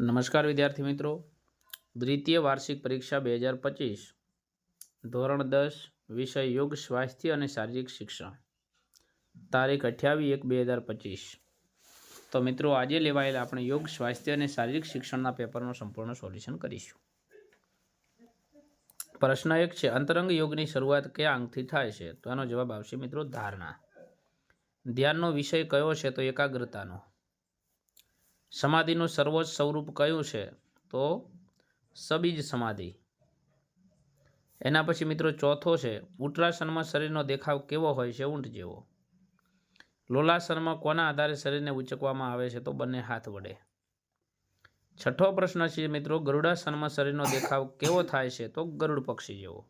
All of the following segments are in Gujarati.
નમસ્કાર વિદ્યાર્થી મિત્રો. દ્વિતીય વાર્ષિક પરીક્ષા બે હજાર પચીસ. ધોરણ દસ, વિષય યોગ, સ્વાસ્થ્ય અને શારીરિક શિક્ષણ. તારીખ અઠ્યાવીસ એક બે હજાર પચીસ. તો મિત્રો, આજે લેવાયેલા આપણે યોગ, સ્વાસ્થ્ય અને શારીરિક શિક્ષણના પેપરનું સંપૂર્ણ સોલ્યુશન કરીશું. પ્રશ્ન એક છે, અંતરંગ યોગની શરૂઆત કયા અંગથી થાય છે? તો એનો જવાબ આવશે મિત્રો ધારણા. ધ્યાનનો વિષય કયો છે? તો એકાગ્રતાનો. સમાધિનું સર્વોચ્ચ સ્વરૂપ કયું છે? તો સબીજ સમાધિ. એના પછી મિત્રો ચોથો છે ઉત્તરાસનમાં શરીરનો દેખાવ કેવો હોય છે? ઊંટ જેવો. લોલાસનમાં કોના આધારે શરીરને ઉચકવામાં આવે છે? તો બંને હાથ વડે. છઠ્ઠો પ્રશ્ન છે મિત્રો ગરુડાસનમાં શરીરનો દેખાવ કેવો થાય છે? તો ગરુડ પક્ષી જેવો.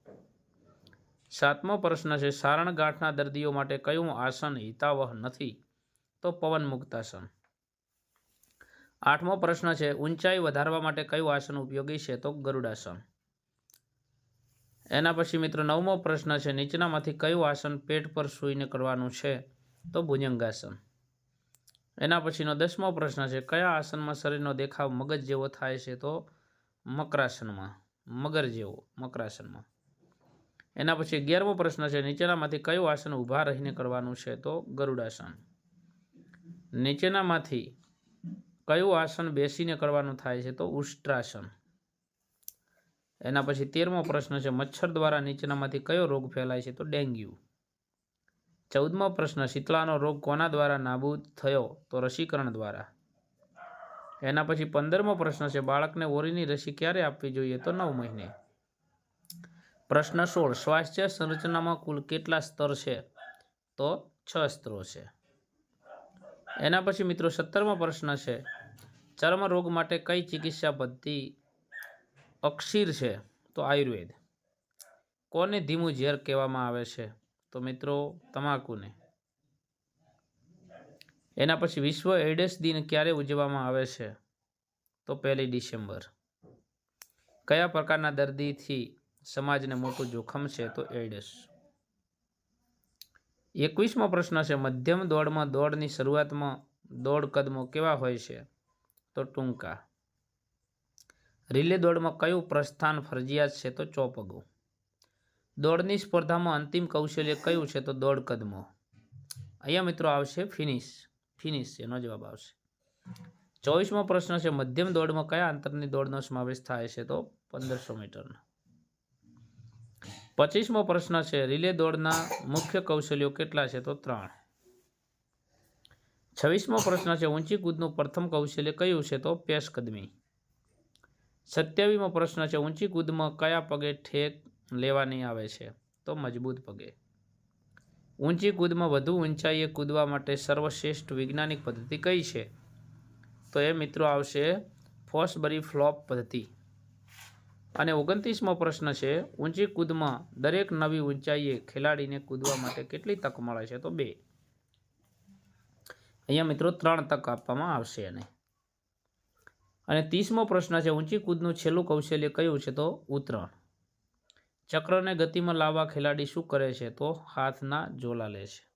સાતમો પ્રશ્ન છે સારણ ગાંઠના દર્દીઓ માટે કયું આસન હિતાવહ નથી? તો પવન મુક્તાસન આઠમો પ્રશ્ન છે, ઊંચાઈ વધારવા માટે કયું આસન ઉપયોગી છે? તો ગરુડાસન. એના પછી મિત્રો નવમો પ્રશ્ન છે, નીચેનામાંથી કયું આસન પેટ પર સૂઈને કરવાનું છે? તો ભુજંગાસન. એના પછીનો દસમો પ્રશ્ન છે, કયા આસનમાં શરીરનો દેખાવ મગજ જેવો થાય છે? તો મકરાસનમાં, મગર જેવો, મકરાસનમાં. એના પછી અગિયારમો પ્રશ્ન છે, નીચેનામાંથી કયું આસન ઊભા રહીને કરવાનું છે? તો ગરુડાસન. નીચેનામાંથી કયું આસન બેસીને કરવાનું થાય છે તો ઉષ્ટ્રાસન. એના પછી તેરમો પ્રશ્ન છે, મચ્છર દ્વારા નીચેનામાંથી કયો રોગ ફેલાય છે તો ડેન્ગ્યુ. ચૌદમો પ્રશ્ન શીતળાનો રોગ કોના દ્વારા નાબૂદ થયો તો રસીકરણ દ્વારા. એના પછી પંદરમો પ્રશ્ન છે, બાળકને ઓરીની રસી ક્યારે આપવી જોઈએ તો નવ મહિને. પ્રશ્ન સોળ, સ્વાસ્થ્ય સંરચનામાં કુલ કેટલા સ્તર છે તો છ સ્તરો છે. એના પછી મિત્રો સત્તરમો પ્રશ્ન છે ચર્મ રોગ માટે કઈ ચિકિત્સા પદ્ધતિ અક્ષીર છે? તો આયુર્વેદ. કોને ધીમું ઝેર કહેવામાં આવે છે? તો મિત્રો, તમાકુને. એના પછી વિશ્વ એડ્સ દિન ક્યારે ઉજવવામાં આવે છે? તો પહેલી ડિસેમ્બર. કયા પ્રકારના દર્દીથી સમાજને મોટું જોખમ છે? તો એડ્સ એકવીસમો પ્રશ્ન છે, મધ્યમ દોડમાં દોડની શરૂઆતમાં દોડ કદમો કેવા હોય છે? તો ટૂંકા. રિલે દોડમાં કયું પ્રસ્થાન ફરજિયાત છે તો ચોપગો. દોડની સ્પર્ધામાં અંતિમ કૌશલ્ય કયું છે તો દોડ કદમો. અહીંયા મિત્રો આવશે ફિનિશ. ફિનિશ એનો જવાબ આવશે. ચોવીસમો પ્રશ્ન છે, મધ્યમ દોડમાં કયા અંતરની દોડનો સમાવેશ થાય છે તો પંદરસો મીટરનો. પચીસમો પ્રશ્ન છે, રિલે દોડના મુખ્ય કૌશલ્યો કેટલા છે તો ત્રણ. છવ્વીસમો પ્રશ્ન છે, ઊંચી કૂદનું પ્રથમ કૌશલ્ય કયું છે તો પેશકદમી. સત્યાવીમો પ્રશ્ન છે, ઊંચી કૂદમાં કયા પગે ઠેક લેવાની આવે છે તો મજબૂત પગે. ઊંચી કૂદમાં વધુ ઊંચાઈએ કૂદવા માટે સર્વશ્રેષ્ઠ વૈજ્ઞાનિક પદ્ધતિ કઈ છે? તો એ મિત્રો આવશે ફોસબરી ફ્લોપ પદ્ધતિ. અને ઓગણત્રીસમો પ્રશ્ન છે, ઊંચી કૂદમાં દરેક નવી ઊંચાઈએ ખેલાડીને કૂદવા માટે કેટલી તક મળે છે તો બે. અહીંયા મિત્રો ત્રણ તક આપવામાં આવશે એને. અને ત્રીસમો પ્રશ્ન છે, ઊંચી કૂદનું છેલ્લું કૌશલ્ય કયું છે તો ઉતરણ. ચક્રને ગતિમાં લાવવા ખેલાડી શું કરે છે તો હાથના જોલા લે છે.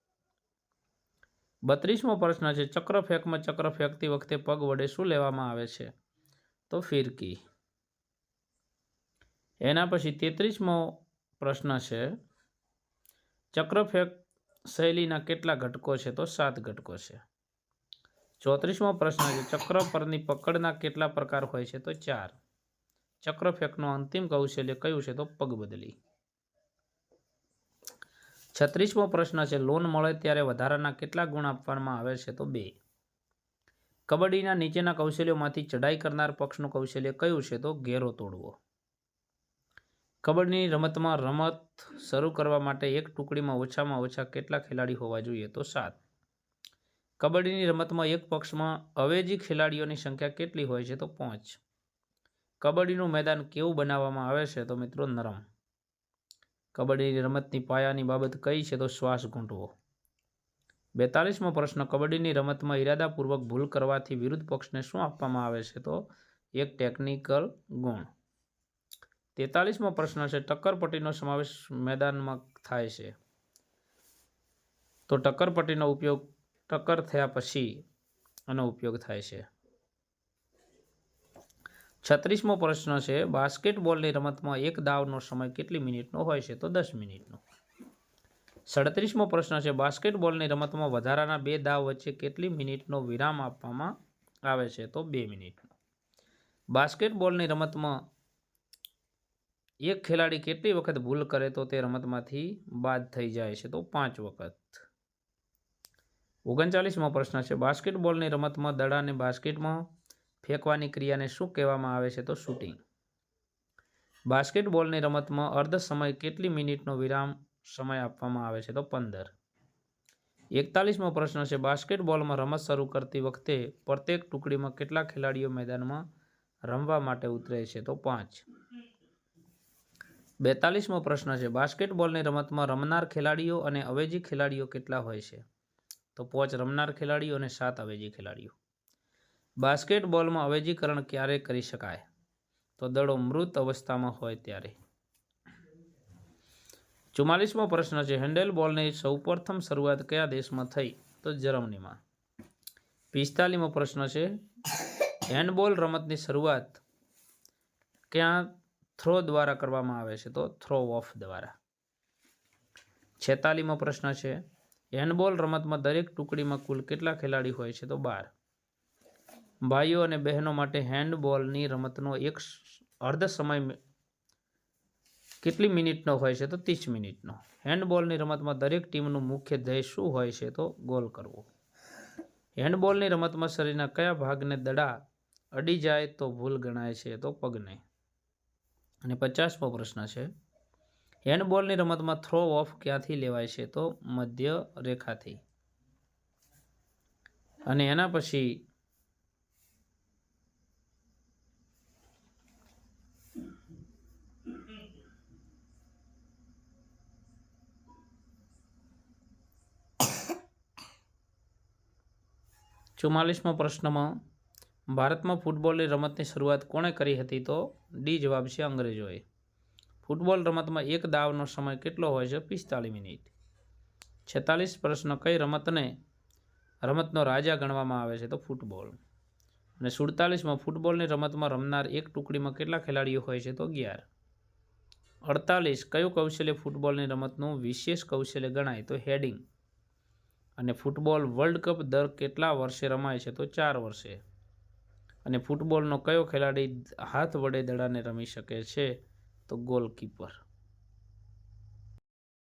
બત્રીસમો પ્રશ્ન છે, ચક્ર ફેંકમાં ચક્ર ફેંકતી વખતે પગ વડે શું લેવામાં આવે છે તો ફિરકી. એના પછી તેત્રીસમો પ્રશ્ન છે, ચક્ર ફેંક શૈલીના કેટલા ઘટકો છે તો સાત ઘટકો છે. ચોત્રીસમો પ્રશ્ન છે, ચક્ર પરની પકડના કેટલા પ્રકાર હોય છે? તો ચાર. ચક્ર ફેંકનું અંતિમ કૌશલ્ય કયું છે? તો પગ બદલી છત્રીસમો પ્રશ્ન છે, લોન મળે ત્યારે વધારાના કેટલા ગુણ આપવામાં આવે છે? તો બે. કબડ્ડીના નીચેના કૌશલ્યોમાંથી ચઢાઈ કરનાર પક્ષનું કૌશલ્ય કયું છે? તો ઘેરો તોડવો. કબડ્ડીની રમતમાં રમત શરૂ કરવા માટે એક ટુકડીમાં ઓછામાં ઓછા કેટલા ખેલાડી હોવા જોઈએ? તો સાત. કબડ્ડીની રમતમાં એક પક્ષમાં અવેજી ખેલાડીઓની સંખ્યા કેટલી હોય છે તો પાંચ. કબડ્ડીનું મેદાન કેવું બનાવવામાં આવે છે તો મિત્રો નરમ. કબડ્ડીની રમતની પાયાની બાબત કઈ છે તો શ્વાસ ગૂંટવો બેતાલીસમો પ્રશ્ન, કબડ્ડીની રમતમાં ઇરાદાપૂર્વક ભૂલ કરવાથી વિરુદ્ધ પક્ષને શું આપવામાં આવે છે તો એક ટેકનિકલ ગુણ. તેતાલીસમો પ્રશ્ન છે, ટક્કરપટ્ટીનો સમાવેશ મેદાનમાં થાય છે. તો ટક્કરપટ્ટીનો ઉપયોગ ટક્કર થયા પછી આનો ઉપયોગ થાય છે. છત્રીસમો પ્રશ્ન છે, બાસ્કેટબોલની રમતમાં એક દાવનો સમય કેટલી મિનિટનો હોય છે? તો દસ મિનિટનો. સડત્રીસમો પ્રશ્ન છે, બાસ્કેટબોલની રમતમાં વધારાના બે દાવ વચ્ચે કેટલી મિનિટનો વિરામ આપવામાં આવે છે? તો બે મિનિટનો. બાસ્કેટબોલની રમતમાં એક ખેલાડી કેટલી વખત ભૂલ કરે તો તે રમતમાંથી બાદ થઈ જાય છે? તો પાંચ વખત. ઓગણચાલીસમો પ્રશ્ન છે, બાસ્કેટબોલની રમતમાં દડાને બાસ્કેટમાં ફેંકવાની ક્રિયાને શું કહેવામાં આવે છે? તો શૂટિંગ. બાસ્કેટબોલની રમતમાં અર્ધ સમય કેટલી મિનિટનો વિરામ સમય આપવામાં આવે છે? તો પંદર. એકતાલીસમો પ્રશ્ન છે, બાસ્કેટબોલમાં રમત શરૂ કરતી વખતે પ્રત્યેક ટુકડીમાં કેટલા ખેલાડીઓ મેદાનમાં રમવા માટે ઉતરે છે? તો પાંચ. બેતાલીસમો પ્રશ્ન છે, બાસ્કેટબોલની રમતમાં રમનાર ખેલાડીઓ અને અવેજી ખેલાડીઓ કેટલા હોય છે? તો પાંચ રમનાર ખેલાડીઓ અને સાત અવેજી ખેલાડીઓ. બાસ્કેટબોલમાં અવેજીકરણ ક્યારે કરી શકાય? તો દડો મૃત અવસ્થામાં હોય ત્યારે. ચુમ્માલીસમો પ્રશ્ન છે હેન્ડેલ બોલની સૌપ્રથમ શરૂઆત કયા દેશમાં થઈ? તો જર્મનીમાં. પિસ્તાલીમો પ્રશ્ન છે, હેન્ડબોલ રમતની શરૂઆત ક્યાં થ્રો દ્વારા કરવામાં આવે છે? તો થ્રો ઓફ દ્વારા. છેતાલીમો પ્રશ્ન છે હેન્ડબોલ રમતમાં દરેક ટુકડીમાં કુલ કેટલા ખેલાડી હોય છે તો બાર. ભાઈઓ અને બહેનો માટે હેન્ડબોલની રમતનો એક અર્ધ સમય કેટલી મિનિટનો હોય છે તો ત્રીસ મિનિટનો. હેન્ડબોલની રમતમાં દરેક ટીમનું મુખ્ય ધ્યેય શું હોય છે તો ગોલ કરવો. હેન્ડબોલની રમતમાં શરીરના કયા ભાગને દડા અડી જાય તો ભૂલ ગણાય છે તો પગને. અને પચાસમો પ્રશ્ન છે હેન્ડબોલની રમતમાં થ્રો ઓફ ક્યાંથી લેવાય છે તો મધ્ય રેખાથી અને એના પછી ચુમ્માલીસમો પ્રશ્નમાં, ભારતમાં ફૂટબોલની રમતની શરૂઆત કોણે કરી હતી તો ડી જવાબ છે અંગ્રેજોએ. ફૂટબોલ રમતમાં એક દાવનો સમય કેટલો હોય છે? પિસ્તાલીસ મિનિટ. છેતાલીસ પ્રશ્ન કઈ રમતને, રમતનો રાજા ગણવામાં આવે છે તો ફૂટબોલ. અને સુડતાલીસમાં ફૂટબોલની રમતમાં રમનાર એક ટુકડીમાં કેટલા ખેલાડીઓ હોય છે તો અગિયાર. અડતાલીસ, કયું કૌશલ્ય ફૂટબોલની રમતનું વિશેષ કૌશલ્ય ગણાય તો હેડિંગ. અને ફૂટબોલ વર્લ્ડ કપ દર કેટલા વર્ષે રમાય છે તો ચાર વર્ષે. અને ફૂટબોલનો કયો ખેલાડી હાથ વડે દડાને રમી શકે છે? તો ગોલકીપર